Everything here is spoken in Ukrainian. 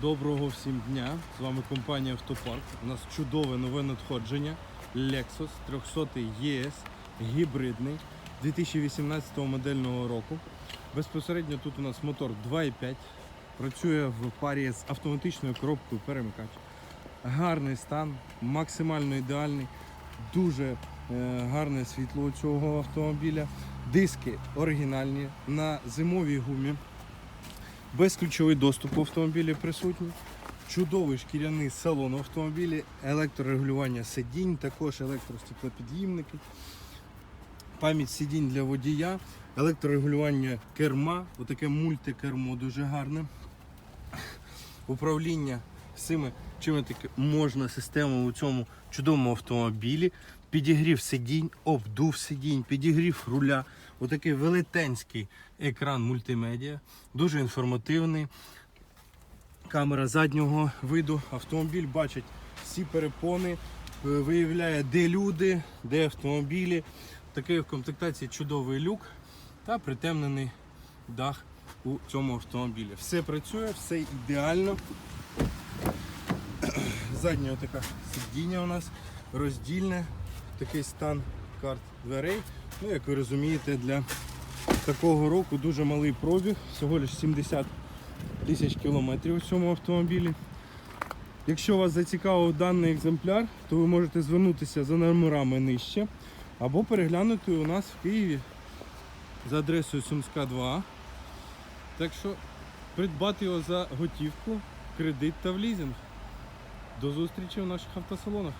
Доброго всім дня! З вами компанія Автопарк. У нас чудове нове надходження Lexus 300 ES гібридний 2018 модельного року. Безпосередньо тут у нас мотор 2.5, працює в парі з автоматичною коробкою перемикач. Гарний стан, максимально ідеальний, дуже е, гарне світло цього автомобіля. Диски оригінальні на зимовій гумі. Безключовий доступ у автомобілі присутній. Чудовий шкіряний салон в автомобілі, електрорегулювання сидінь, також електростеклопід'їмники, пам'ять сидінь для водія, електрорегулювання керма, отаке мультикермо дуже гарне. Управління всіми таки можна системою у цьому чудовому автомобілі. Підігрів сидінь, обдув сидінь, підігрів руля. Отакий велетенський екран мультимедіа, дуже інформативний. Камера заднього виду. Автомобіль бачить всі перепони, е, виявляє, де люди, де автомобілі. Такий в комплектації чудовий люк та притемнений дах у цьому автомобілі. Все працює, все ідеально. Заднє така сидіння у нас роздільне, такий стан карт дверей. Ну, як ви розумієте, для такого року дуже малий пробіг, всього лише 70 тисяч кілометрів у цьому автомобілі. Якщо вас зацікавив даний екземпляр, то ви можете звернутися за номерами нижче або переглянути у нас в Києві за адресою Сумська 2. Так що придбати його за готівку, кредит та в лізинг. До зустрічі в наших автосалонах.